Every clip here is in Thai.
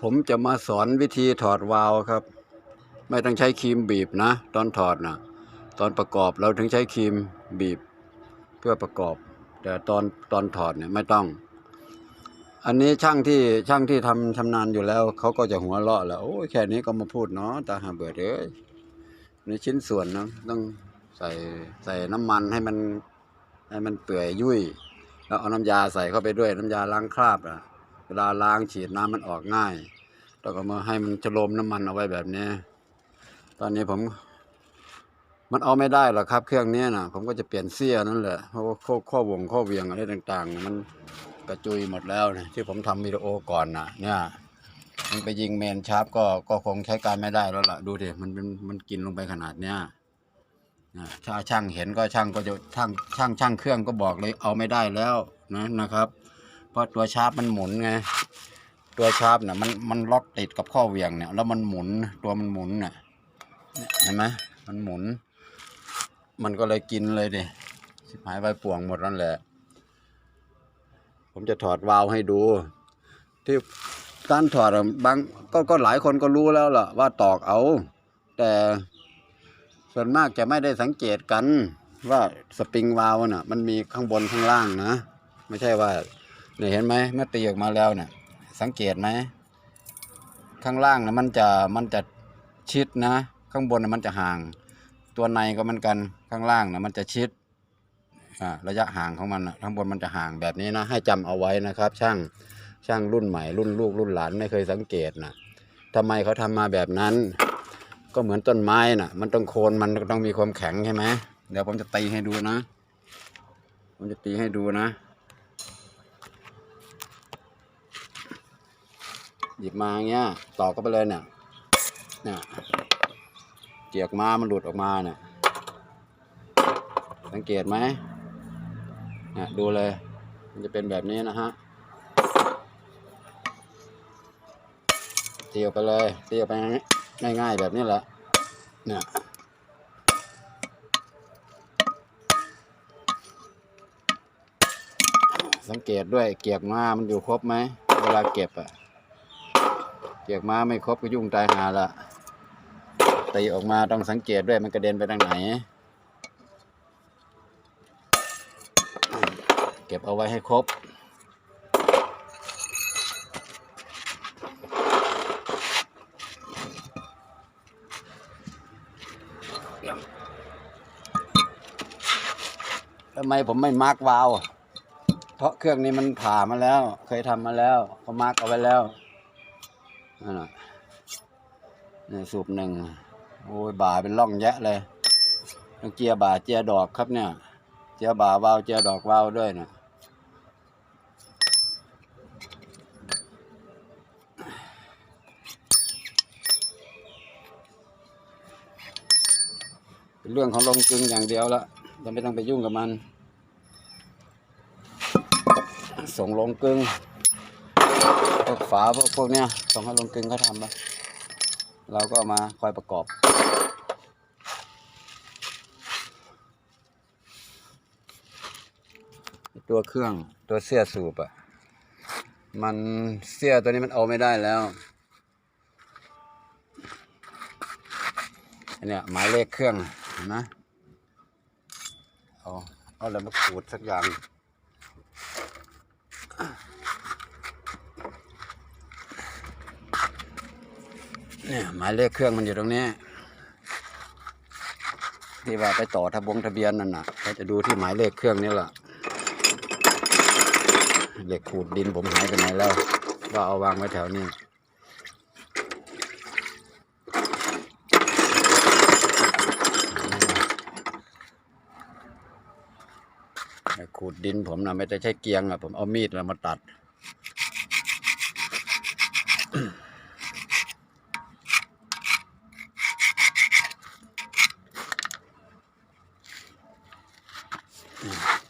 ผมจะมาสอนวิธีถอดวาล์วครับ ไม่ต้องใช้ครีมบีบนะ ตอนถอดนะตอนประกอบเราถึงใช้ครีมบีบเพื่อประกอบ แต่ตอนตอนถอดเนี่ยไม่ต้อง อันนี้ช่างที่ช่างที่ทำชำนาญอยู่แล้วเขาก็จะหัวเราะแล้วโอ้ยแค่นี้ก็มาพูดเนาะตาหาเบิดเอ้ยในชิ้นส่วนนะต้องใส่ใส่น้ำมันให้มันให้มันเปื่อยยุ่ย แล้วเอาน้ำยาใส่เข้าไปด้วยน้ำยาล้างคราบอะ เวลาล้างฉีดน้ำมันออกง่าย แล้วก็มาให้มันจะลมน้ำมันเอาไว้แบบนี้ ตอนนี้ผม มันเอาไม่ได้หรอกครับ เครื่องนี้นะผมก็จะเปลี่ยนเสี้ยนั่นแหละเพราะว่าข้อข้อวงข้อเวียงอะไรต่าง ๆ มันกระจุยหมดแล้วนะที่ผมทำวิดีโอก่อนนะเนี่ยมันไปยิงเมนชาร์ปก็ก็คงใช้การไม่ได้แล้วล่ะ ดูดิมันเป็นมันกินลงไปขนาดเนี้ยถ้าช่างเห็นก็ช่างก็จะช่างช่างช่างเครื่องก็บอกเลยเอาไม่ได้แล้วนะนะครับ เพราะตัวชาร์ปมันหมุนไงตัวชาร์ปเนี่ยมันมันล็อกติดกับข้อเหวี่ยงเนี่ยแล้วมันหมุนตัวมันหมุนเนี่ยเห็นไหมมันหมุน มันก็เลยกินเลยดิชิบหายไปป่วงหมดนั่นแหละ ผมจะถอดวาล์วให้ดู ที่การถอดบางก็ก็หลายคนก็รู้แล้วล่ะ ว่าตอกเอา แต่ส่วนมากจะไม่ได้สังเกตกันว่าสปริงวาล์วน่ะ มันมีข้างบนข้างล่างนะ ไม่ใช่ว่า นี่เห็นไหมเมื่อตีออกมาแล้วเนี่ยสังเกตไหมข้างล่างนะมันจะมันจะชิดนะ ข้างบนนะมันจะห่าง ตัวในก็เหมือนกันข้างล่างนะมันจะชิดระยะห่างของมันนะข้างบนมันจะห่างแบบนี้นะให้จำเอาไว้นะครับ ช่างช่างรุ่นใหม่รุ่นลูกรุ่นหลานไม่เคยสังเกตนะทำไมเขาทำมาแบบนั้น ก็เหมือนต้นไม้น่ะ มันต้องโคนมันต้องมีความแข็งใช่ไหมเดี๋ยวผมจะตีให้ดูนะ ผมจะตีให้ดูนะ หยิบมาอย่างเงี้ยตอกเข้าไปเลยเนี่ยเนี่ยเจียกมามันหลุดออกมาเนี่ยสังเกตไหมเนี่ยดูเลย มันจะเป็นแบบนี้นะฮะตีออกไปเลยตีออกไปง่ายๆแบบนี้แหละเนี่ยสังเกตด้วยเกียกมามันอยู่ครบไหม เวลาเก็บอะ เกียกม้าไม่ครบก็ยุ่งตายหาละตีออกมาต้องสังเกตด้วยมันกระเด็นไปทางไหน เก็บเอาไว้ให้ครบ ทำไมผมไม่มาร์กวาล์วเพราะเครื่องนี้มันผ่ามาแล้ว เคยทำมาแล้วเขามาร์กเอาไว้แล้ว นั่นน่ะนี่สูบหนึ่งโอ้ยบ่าเป็นร่องแยะเลยต้องเจียบ่าเจียดอกครับเนี่ย เจียบ่าวาวเจียดอกวาวด้วยนะเป็นเรื่องของลงกลึงอย่างเดียวละเราไม่ต้องไปยุ่งกับมัน ส่งลงกลึง ฝาพวกพวกเนี้ยส่งให้ลงกึงเขาทำไปเราก็มาคอยประกอบ ตัวเครื่องตัวเสื้อสูบอะ มันเสื้อตัวนี้มันเอาไม่ได้แล้วอันเนี้ยหมายเลขเครื่องเห็นไหมเอาเอาอะไรมาขูดสักอย่าง เนี่ยหมายเลขเครื่องมันอยู่ตรงนี้ ที่ว่าไปต่อทะบงทะเบียนนั่นน่ะเขาจะดูที่หมายเลขเครื่องนี่แหละเหล็กขูดดินผมหายไปไหนแล้วว่าเอาวางไว้แถวนี้ขูดดินผมนะไม่ได้ใช้เกียงอะผมเอามีดแล้วมาตัด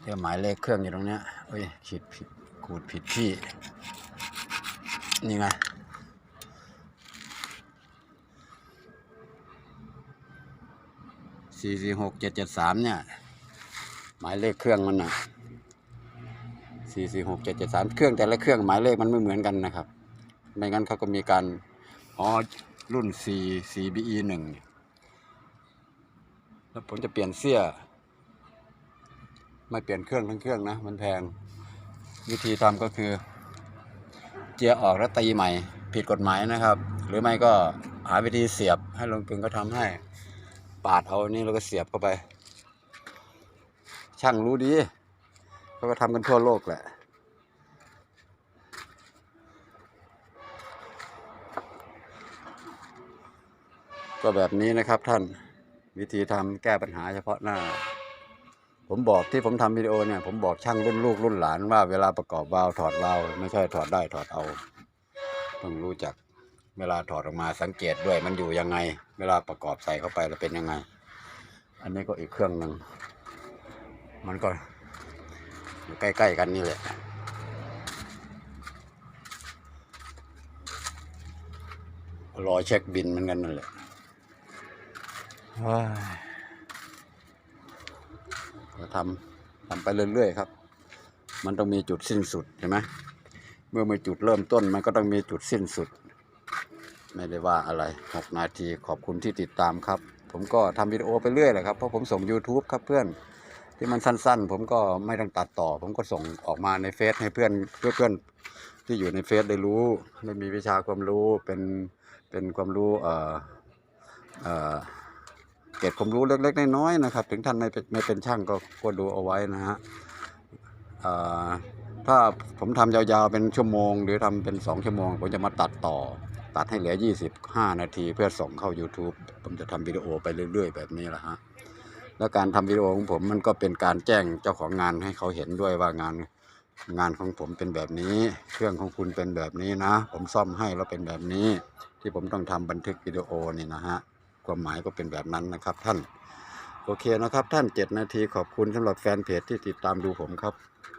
เดี๋ยวหมายเลขเครื่องอยู่ตรงเนี้ยเฮ้ยขีดผิดขูดผิดที่ นี่ไงสี่สี่หกเจ็ดเจ็ดสามเนี่ย หมายเลขเครื่องมันน่ะสี่สี่หกเจ็ดเจ็ดสามเครื่องแต่ละเครื่องหมายเลขมันไม่เหมือนกันนะครับ ไม่งั้นเขาก็มีการ อ๋อ รุ่น4 4BE 1แล้วผมจะเปลี่ยนเสื้อ ไม่เปลี่ยนเครื่องทั้งเครื่องนะมันแพง วิธีทำก็คือ เจียออกแล้วตีใหม่ ผิดกฎหมายนะครับ หรือไม่ก็หาวิธีเสียบให้ลงกึงก็ทำให้ ปาดเอาอันนี้แล้วก็เสียบเข้าไป ช่างรู้ดีเขาก็ทำกันทั่วโลกแหละก็แบบนี้นะครับท่านวิธีทำแก้ปัญหาเฉพาะหน้า ผมบอกที่ผมทำวิดีโอเนี่ยผมบอกช่างรุ่นลูกรุ่นหลานว่าเวลาประกอบวาล์วถอดวาล์วไม่ใช่ถอดได้ถอดเอาต้องรู้จักเวลาถอดออกมาสังเกตด้วยมันอยู่ยังไง เวลาประกอบใส่เข้าไปแล้วเป็นยังไง อันนี้ก็อีกเครื่องหนึ่งมันก็อยู่ใกล้ ๆ กันนี่แหละรอเช็คบินเหมือนกันนั่นแหละว้าย ก็ทำทำไปเรื่อยๆครับ มันต้องมีจุดสิ้นสุดใช่ไหมเมื่อมีจุดเริ่มต้นมันก็ต้องมีจุดสิ้นสุด ไม่ได้ว่าอะไรหกนาทีขอบคุณที่ติดตามครับ ผมก็ทำวิดีโอไปเรื่อยแหละครับเพราะผมส่ง YouTube ครับเพื่อนที่มันสั้น ๆ ผมก็ไม่ต้องตัดต่อ ผมก็ส่งออกมาในเฟซให้เพื่อนเพื่อเพื่อนที่อยู่ในเฟซได้รู้ได้มีวิชาความรู้เป็นเป็นความรู้เอ่อเอ่อ เก็บความรู้เล็กๆน้อยๆนะครับ ถึงท่านไม่เป็นไม่เป็นช่างก็ก็ดูเอาไว้นะฮะถ้าผมทำยาวๆเป็นชั่วโมง หรือทำเป็นสองชั่วโมง ผมจะมาตัดต่อ ตัดให้เหลือ 25 นาที เพื่อส่งเข้า YouTube ผมจะทำวิดีโอไปเรื่อย ๆ แบบนี้แหละฮะแล้วการทำวิดีโอของผมมันก็เป็นการแจ้งเจ้าของงานให้เขาเห็นด้วยว่างานงานของผมเป็นแบบนี้ เครื่องของคุณเป็นแบบนี้นะ ผมซ่อมให้แล้วเป็นแบบนี้ ที่ผมต้องทำบันทึกวิดีโอนี่นะฮะ ความหมายก็เป็นแบบนั้นนะครับท่าน โอเคนะครับท่าน 7 นาทีขอบคุณสำหรับแฟนเพจที่ติดตามดูผมครับ